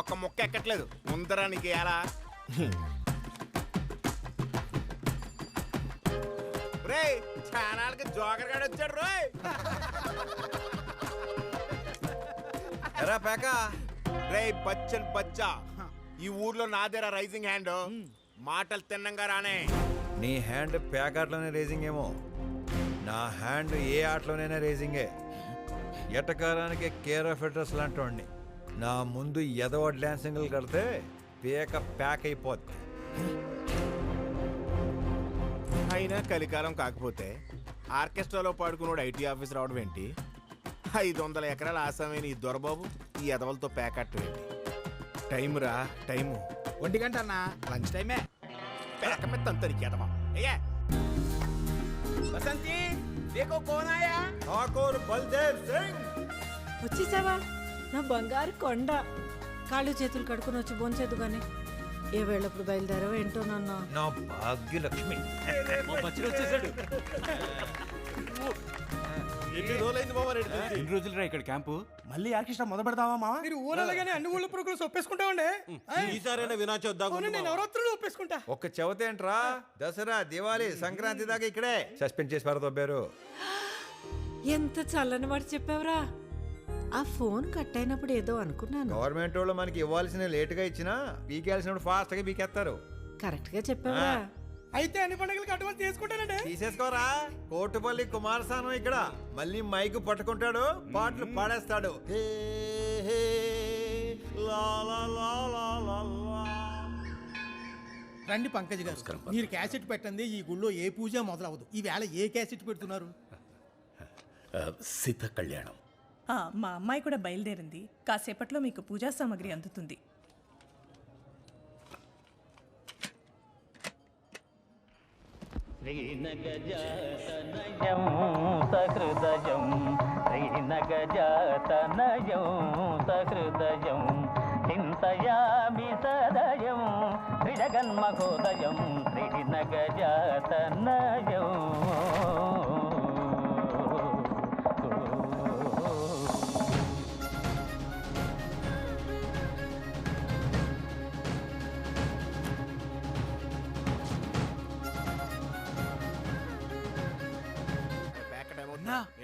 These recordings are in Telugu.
ఒక్క ముక్క ఎక్కట్లేదు. ముందరా నీకు ఎలా రే ఛానల్కి జోకర్ గాడు వచ్చాడు రోయ్. ఎరా పేక? రే బచ్చన్ బచ్చా. ఈ ఊర్లో నాదేరా రైజింగ్ హ్యాండ్. మాటలు తిన్నంగా రానే. నీ హ్యాండ్ పేకాట్లోనే రేసింగ్ ఏమో. నా హ్యాండ్ ఏ ఆటలోనైనా రేసింగే ఎటకారానికి కేర్ ఆఫ్ అడ్రస్ లాంటి నా ముందు ఎదవ డ్యాన్సింగ్లు కడితే పేక ప్యాక్ అయిపోద్ది. అయినా కలికాలం కాకపోతే ఆర్కెస్ట్రాలో పాడుకున్నాడు ఐటీ ఆఫీస్ రావడం ఏంటి? ఐదు వందల ఎకరాల ఆసామైన ఈ దొరబాబు ఈ ఎదవలతో ప్యాకట్టు ఏంటి? టైం రా టైము. ఒంటి గంట అన్న లంచ్ టైమే. పేక మీద తంతరికి ఎదవా అయ్యా బసంతి దేకో కోనాయా? ఠాకూర్ బల్దేవ్ సింగ్ వచ్చేసావా? నా బంగారు కొండ. కాళ్ళు చేతులు కడుకుని వచ్చి బోంచేదు గాని. ఏ వేళప్పుడు బయలుదేరావో ఏంటో నాన్న. నా భాగ్యలక్ష్మి. ఎన్ని రోజులైంది బాబా ఎన్ని రోజులు రా ఇక్కడ క్యాంపు? మళ్ళీ ఆర్కెస్ట్రా మొదలు పెడదామా మావా? మీరు ఊరలగానే అన్ని ఊళ్ళో పురుగులు ఒప్పేసుకుంటామండి ఈసారైనా నేను నవరాత్రులు ఒప్పేసుకుంటా. ఒక్క చవితేంట్రా దసరా దివాళీ సంక్రాంతి దాకా ఇక్కడే. సస్పెండ్ చేసి పారదొబ్బారు ఎంత చల్లని మాట చెప్పావురా. ఆ ఫోన్ కట్ అయినప్పుడు ఏదో అనుకున్నాను. గవర్నమెంట్ వాళ్ళు మనకి ఇవ్వాల్సిన లేటుగా ఇచ్చినా పీకేయాల్సినప్పుడు ఫాస్ట్గా పీకేస్తారు. కరెక్ట్గా చెప్పావురా అయితే అన్ని పండుగలకి అడ్వాన్స్ తీసుకుంటానండి. తీసేసుకోరా. కోటుపల్లి కుమారస్వామి ఇక్కడ. మళ్ళీ మైకు పట్టుకుంటాడు పాటలు పాడేస్తాడు. హే, హే, లా, లా, లా, లా, లా, లా. రండి పంకజ్ గారు. మీరు క్యాసెట్ పెట్టండి ఈ గుళ్ళో ఏ పూజ మొదలవదు ఈ వేళ ఏ క్యాసెట్ పెడుతున్నారు? సీత కళ్యాణం. మా అమ్మాయి కూడా బయలుదేరింది. కాసేపట్లో మీకు పూజా సామాగ్రి అందుతుంది. శ్రీనగజాతనయం సహృదయం. శ్రీనగజాతనయం సహృదయం. చింతయామి సదయం శ్రీనగజాతనయం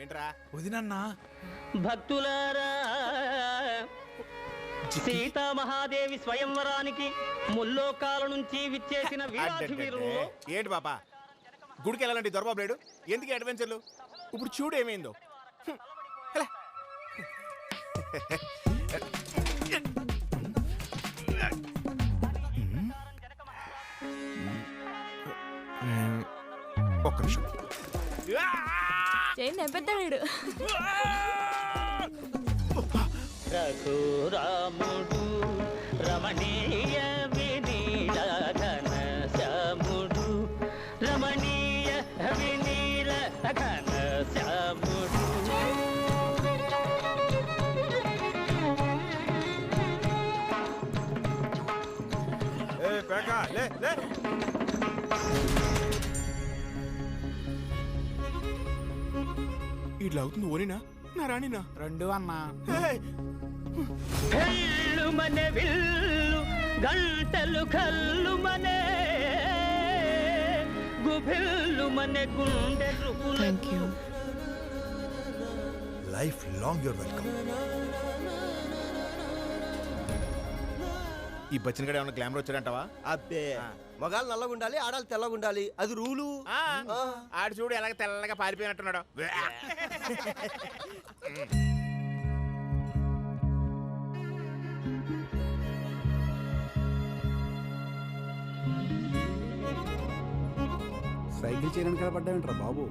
ఏంట్రా? వదినన్నా. భక్తులారా సీతామహాదేవి స్వయంవరానికి ముల్లోకాల నుంచి విచ్చేసిన వీరాధి అడ్డడ్డడ్డే. వీరులు ఏంటి బాపా గుడికి వెళ్ళాలంటే దొరబాబు లేడు? ఎందుకు అడ్వెంచర్లు ఇప్పుడు చూడు ఏమైందో. హ్మ్. ఒక్క నిమిషం. చేయి నెంపెత్తాడు రఘురాముడు రమణీయ వినీలఘన శ్యాముడు రమణీయ వినీల ఘన శ్యాముడు ఏ పేక లే లే. ఇట్లా అవుతుంది ఓనినా? నా రాణినా? రెండు అన్నా. ఏయ్! హెల్లు మనే విల్లు గంటలు కల్లు మనే గుభిల్లు మనే గుండె రుపులకు. లైఫ్ లాంగ్ యువర్ వెల్కమ్ ఈ బచ్చిన గడ ఏమైనా గ్లామర్ వచ్చాడంటావా? అబ్బే. మగాళ్ళు నల్లగా ఉండాలి ఆడాలి తెల్లగా ఉండాలి. అది రూలు. ఆ, ఆడు చూడు ఎలాగ తెల్లగా పారిపోయినట్టున్నాడు. సైకిల్ చేయడానికి కనపడ్డాయంట్రా బాబు?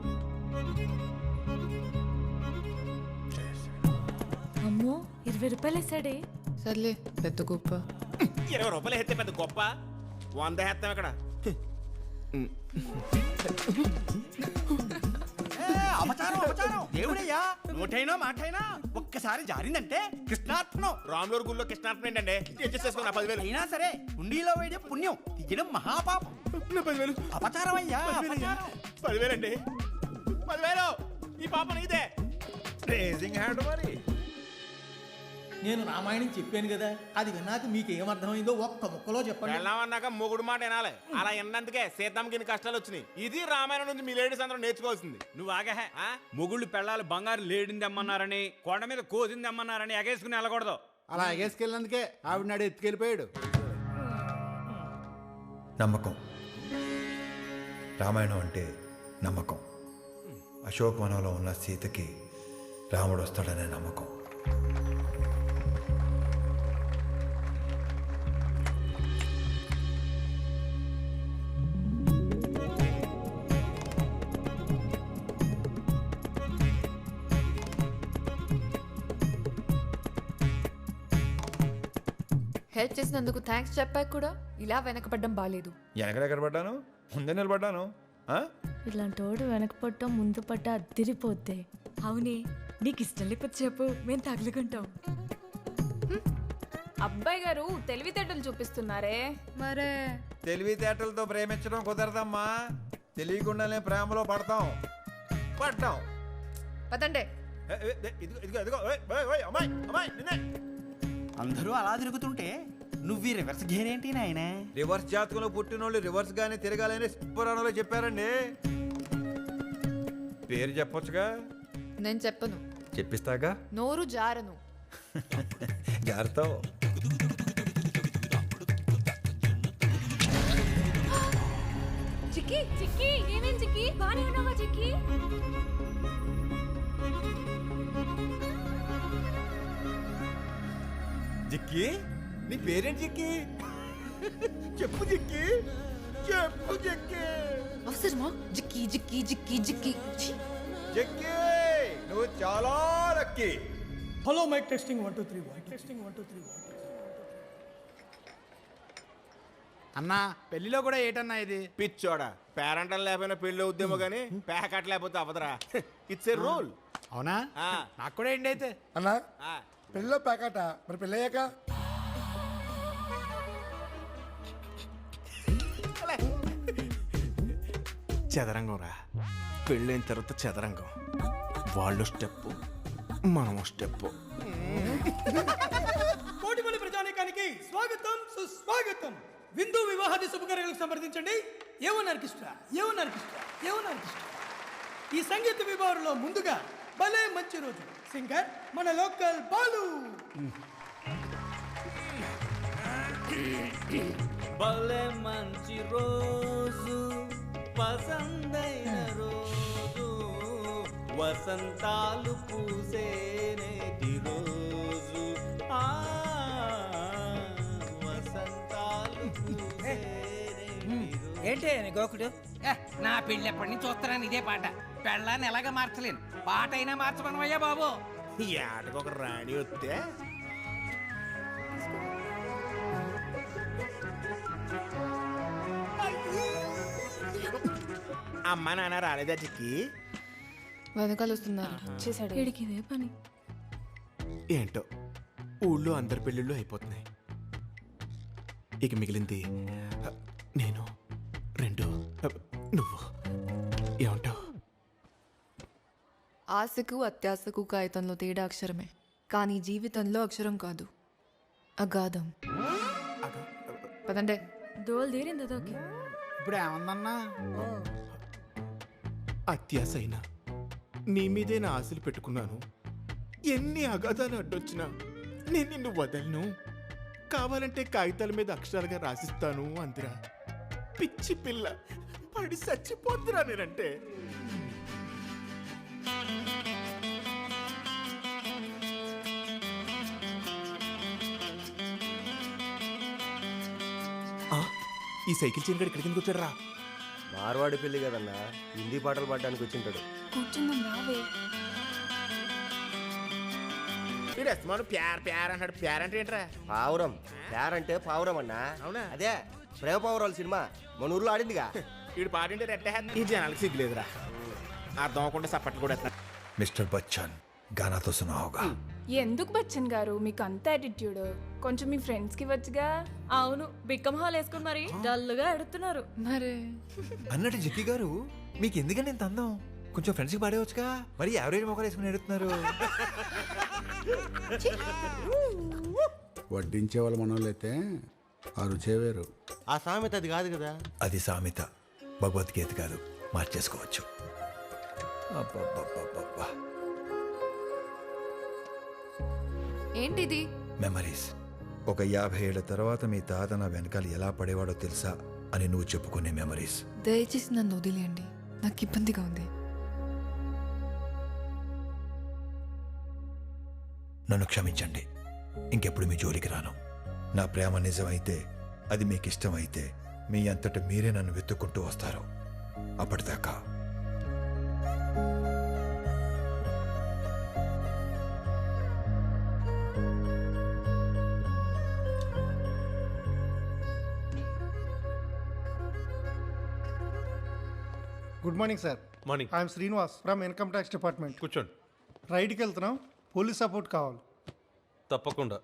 అమ్మో ఇరవై రూపాయలు వేసాడే. సర్లే పెద్ద గొప్ప. ఇరవై రూపాయలు ఎత్తే పెద్ద గొప్ప. వంద హెత్తాం ఇక్కడ. అపచారం అపచారం. దేవుడయ్యా. నోటైనా మాటైనా? ఒక్కసారి జారిందంటే కృష్ణార్పణం. రాములూరు గుళ్ళో కృష్ణార్పణ ఏంటండి చేసుకున్నా పదివేలు? అయినా సరే ఉండిలో వేయడం పుణ్యం. తీయడం మహాపాపం. పదివేలు? అపచారం. అయ్యా. పదివేలండి. పదివేలు. ఈ పాప నీదే. రేసింగ్ హ్యాండ్ మరి నేను రామాయణం చెప్పాను కదా అది విన్నాక మీకు ఏమర్థమైందో ఒక్క ముక్కలో చెప్పండి. వెళ్ళామన్నాక మొగుడు మాట వినాలి. అలా విన్నందుకే సీతమ్మకి ఇన్ని కష్టాలు వచ్చినాయి. ఇది రామాయణం నుంచి మీ లేడీస్ అందరూ నేర్చుకోవాల్సింది. నువ్వు ఆగహే ఆ? మొగుళ్ళు పెళ్ళాలి బంగారు లేడింది అమ్మన్నారని కొండ మీద కోసింది అమ్మన్నారని ఎగేసుకుని వెళ్ళకూడదు. అలా ఎగేసుకెళ్ళినందుకే ఆవిడ నాడు ఎత్తుకెళ్ళిపోయాడు. నమ్మకం. రామాయణం అంటే నమ్మకం. అశోకవనంలో ఉన్న సీతకి రాముడు వస్తాడనే నమ్మకం. హెల్ప్ చేసినందుకు థ్యాంక్స్ చెప్పాక కూడా ఇలా వెనకపడడం బాలేదు. వెనకడెక్కడ పడ్డాను? ముందే నిలబడ్డాను. ఆ? ఇలాంటి వాడు వెనకపడటం ముందు పడ్డ అద్దిరిపోద్ది. అవునే నీకు ఇష్టం లేకపోతే చెప్పు మేము తగులుకుంటాం. అబ్బాయి గారు తెలివితేటలు చూపిస్తున్నారే. మరే. తెలివితేటలతో ప్రేమించడం కుదరదమ్మా. తెలియకుండానే ప్రేమలో పడతాం. పడ్డాం. పదండే. ఏ, ఏ, ఏ, ఇదిగో ఇదిగో ఇదిగో అమ్మాయి అమ్మాయి నిన్నే. అందరూ అలా తిరుగుతుంటే నువ్వు రివర్స్ గేర్ ఏంటి నాయన? రివర్స్ జాతకంలో పుట్టినోళ్ళు రివర్స్ గానే తిరగాలని పురాణంలో చెప్పారండి. పేరు చెప్పొచ్చుగా? నేను చెప్పను. చెప్పిస్తాగా? నోరు జారను. జాగ్రత్త చిక్కి చిక్కి ఏమేం చిక్కి? బానే ఉన్నావా చిక్కి? జిక్కి? నీ పేరేంటి జిక్కి? చెప్పు జిక్కి. చెప్పు జిక్కి. అవసరమా? జిక్కి జిక్కి జిక్కి జిక్కి! జిక్కి నువ్వు చాలా lucky. Hello mic testing one two three one. Testing one two three one. అన్నా పెళ్ళిలో కూడా ఏటన్నా ఇది? పిచ్చోడా. పేరెంటల్ లేకపోయినా పెళ్ళి అవుద్దేమో కానీ ప్యాకెట్ లేకపోతే అవదరా ఇట్స్ ఏ రూల్ అవునా. నాకు కూడా ఏంటి అయితే? అన్నా పెళ్ళిలో ప్యాకెట? మరి పెళ్ళయ్యాక? చదరంగం రా. పెళ్ళైన తర్వాత చదరంగం. వాళ్ళు స్టెప్ మనం స్టెప్ కోటిపల్లి ప్రజానీకానికి స్వాగతం సుస్వాగతం. విందు వివాహాది శుభకార్యాలకు సంప్రదించండి. ఏమన్ ఆర్కెస్ట్రా ఏమన్ ఆర్కెస్ట్రా ఏమన్ ఆర్కెస్ట్రా. ఈ సంగీత విభాగంలో ముందుగా భలే మంచి రోజు. సింగర్ మన లోకల్ బాలు. భలే మంచి రోజు పసందైన రోజు. వసంతాలు పూసే నేటి రోజు. ఆ వసంతాలు పూసే ఏంటి గోకుడు? నా పెళ్ళి ఎప్పటి నుంచి చూస్తున్నాను ఇదే పాట. పెళ్ళాన్ని ఎలాగ మార్చలేను? పాట అయినా మార్చమనమయ్యా బాబు. ఈ ఆటకు ఒక రాణి వస్తే? అమ్మ నాన్న రాలేదా చిక్కి? వెనకాల వస్తున్నారు. చేశాడు. వీడికి ఇదే పని. ఏంటో? ఊళ్ళో అందరి పెళ్ళిళ్ళు అయిపోతున్నాయి. ఇక మిగిలింది నేను రెండు నువ్వు. ఆశకు అత్యాశకు కాగితంలో తేడా అక్షరమే. కానీ జీవితంలో అక్షరం కాదు. అగాధం. పదండే. దోలు తీరింది అదోకి. ఇప్పుడు ఏమందన్నా? అత్యాసైనా నీ మీదే నా ఆశలు పెట్టుకున్నాను? ఎన్ని అగాధాలు అడ్డొచ్చినా నేను నిన్ను వదలను. కావాలంటే కాగితాల మీద అక్షరాలుగా రాసిస్తాను అందిరా. పిచ్చి పిల్ల పడి చచ్చిపోతురా నేనంటే. ఈ సైకిల్ చైన్ గడి ఇక్కడికి ఎందుకు వచ్చాడు మార్వాడి పెళ్ళి కదన్నా. హిందీ పాటలు పాడడానికి వచ్చింటాడు. కూర్చుందాం రావే. వీడు అస్తమాను ప్యార్ ప్యార్ అంటాడు. ప్యార్ అంటే ఏంట్రా? పావురం. పేరంటే పావురం అన్నా. అవునా? అదే ప్రేమ పావురాలు సినిమా. మన ఊర్లో ఆడిందిగా. వీడు పాటింటే రెట్టే ఈ జనాలకు సిగ్గులేదురా. అర్థం అవ్వకుండా సప్పట్లు కూడా. మిస్టర్ బచ్చన్ గానాతో సునావుగా. ఎందుకు బచ్చన్ గారు? మీకు అంత యాటిట్యూడ్ కొంచెం మీ ఫ్రెండ్స్కి వచ్చుగా అవును బిక్కం హాల్ వేసుకుని మరి డల్లుగా ఎడుతున్నారు. మరే. అన్నట్టు జిక్కి గారు మీకు ఎందుకని ఇంత అందం? కొంచెం ఫ్రెండ్స్కి పాడేవచ్చుగా మరి యావరేజ్ మొక్కలు వేసుకుని ఎడుతున్నారు. వడ్డించే వాళ్ళ మనోళ్ళైతే ఆ రుచే వేరు. ఆ సామెత అది కాదు కదా? అది సామెత. భగవద్గీత కాదు మార్చేసుకోవచ్చు. అబ్బబ్బబ్బబ్బబ్బా. ఏంటిది? మెమరీస్ ఒక యాభై ఏళ్ళ తర్వాత మీ తాత నా వెనకాల ఎలా పడేవాడో తెలుసా అని నువ్వు చెప్పుకునే మెమరీస్ దయచేసి నన్ను వదిలేయండి. నాకు ఇబ్బందిగా ఉంది. నన్ను క్షమించండి. ఇంకెప్పుడు మీ జోలికి రాను. నా ప్రేమ నిజమైతే అది మీకు ఇష్టమైతే మీ అంతట మీరే నన్ను వెతుక్కుంటూ వస్తారు. అప్పటిదాకా. Good morning sir morning I'm Srinivas from income tax department కూర్చోండి. రైడ్కి వెళ్తున్నాం. పోలీస్ సపోర్ట్ కావాలి. తప్పకుండా.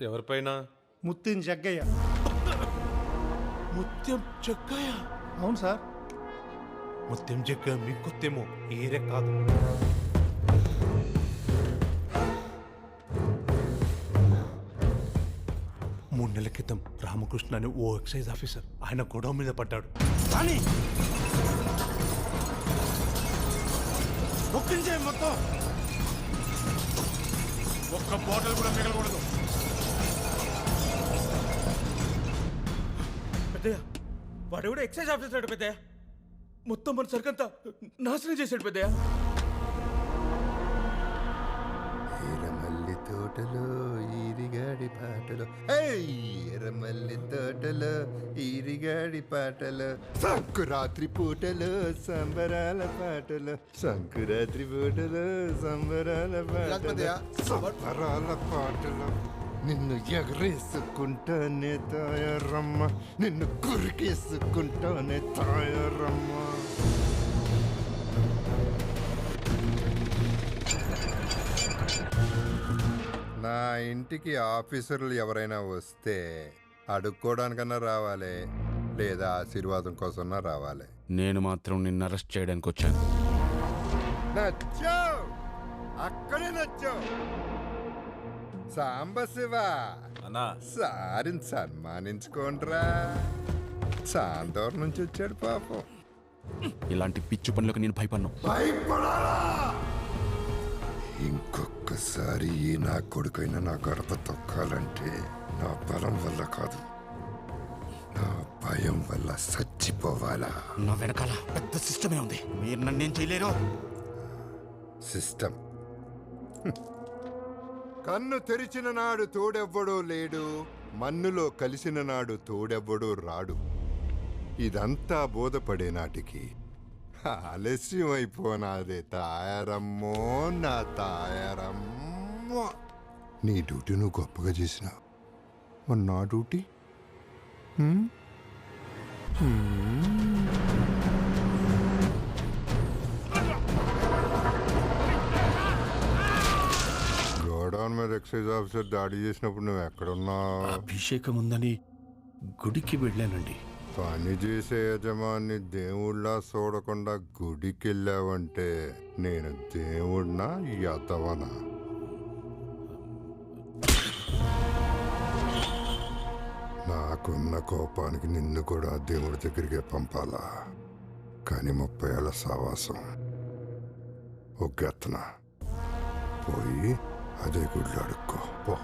ఎవరిపైన? ముత్తిన్ జగ్గయ్య. ముత్యం చెక్కయ్య అవును సార్ ముత్యం చెక్క మీకు కొత్తేమో ఏరే కాదు. మూడు నెలల క్రితం రామకృష్ణ అని ఓ ఎక్సైజ్ ఆఫీసర్ ఆయన గొడవ మీద పడ్డాడు. కానీ ఒక్కించే మొత్తం. ఒక్క బాటిల్ కూడా మిగలకూడదు. పెద్దయ్య వాడు కూడా ఎక్సైజ్ ఆఫీసర్ పెద్దయ్య. మొత్తం మన సరికంతా నాశనం చేశాడు పెద్దయ్య. తోటలో ఈరిగాడి పాటలు. ఎర్రమల్లి తోటలో ఈరిగాడి పాటలు. సంకురాత్రి పూటలో సంబరాల పాటలు. సంకురాత్రి పూటలో సంబరాల పాటలు. సంబరాల పాటలు. నిన్ను ఎగరేసుకుంటానే తాయారమ్మ. నిన్ను కురికేసుకుంటానే తాయారమ్మ. నా ఇంటికి ఆఫీసర్లు ఎవరైనా వస్తే అడుక్కోవడానికన్నా రావాలి లేదా ఆశీర్వాదం కోసమన్నా రావాలి. నేను మాత్రం నిన్ను అరెస్ట్ చేయడానికి వచ్చాను. నచ్చావు! అక్కడే నచ్చావు! సాంబశివ సారిని సన్మానించుకోండిరా. చాందోర్ నుంచి వచ్చాడు పాపం. ఇలాంటి పిచ్చి పనులకు నేను భయపడ్ను. భయపడాలా? ఇంకొకసారి ఈ నా కొడుకైనా నా గడప తొక్కాలంటే నా బలం వల్ల కాదు. నా భయం వల్ల చచ్చిపోవాలా? నా వెనకాల పెద్ద సిస్టమే ఉంది. మీరు నన్నేం చేయలేరు? సిస్టమ్. కన్ను తెరిచిన నాడు తోడెవ్వడో లేడు మన్నులో కలిసిన నాడు తోడెవ్వడో రాడు. ఇదంతా బోధపడే నాటికి ఆలస్యం అయిపోనాదే తాయారమ్మో నా తాయారమ్మో. నీ డ్యూటీ నువ్వు గొప్పగా చేసిన. మరి నా డ్యూటీ? గోడౌన్ మీద ఎక్సైజ్ ఆఫీసర్ దాడి చేసినప్పుడు నువ్వు ఎక్కడున్నావు? అభిషేకం ఉందని గుడికి వెళ్ళానండి. పని చేసే యజమాని దేవుళ్ళ చూడకుండా గుడికెళ్ళావంటే నేను దేవుడినా యతవనా నాకున్న కోపానికి నిన్ను కూడా దేవుడి దగ్గరికే పంపాలా? కానీ ముప్పై ఏళ్ళ సావాసం. ఒగ్గెత్తన పోయి అదే గుడిలో అడుక్కో. పో.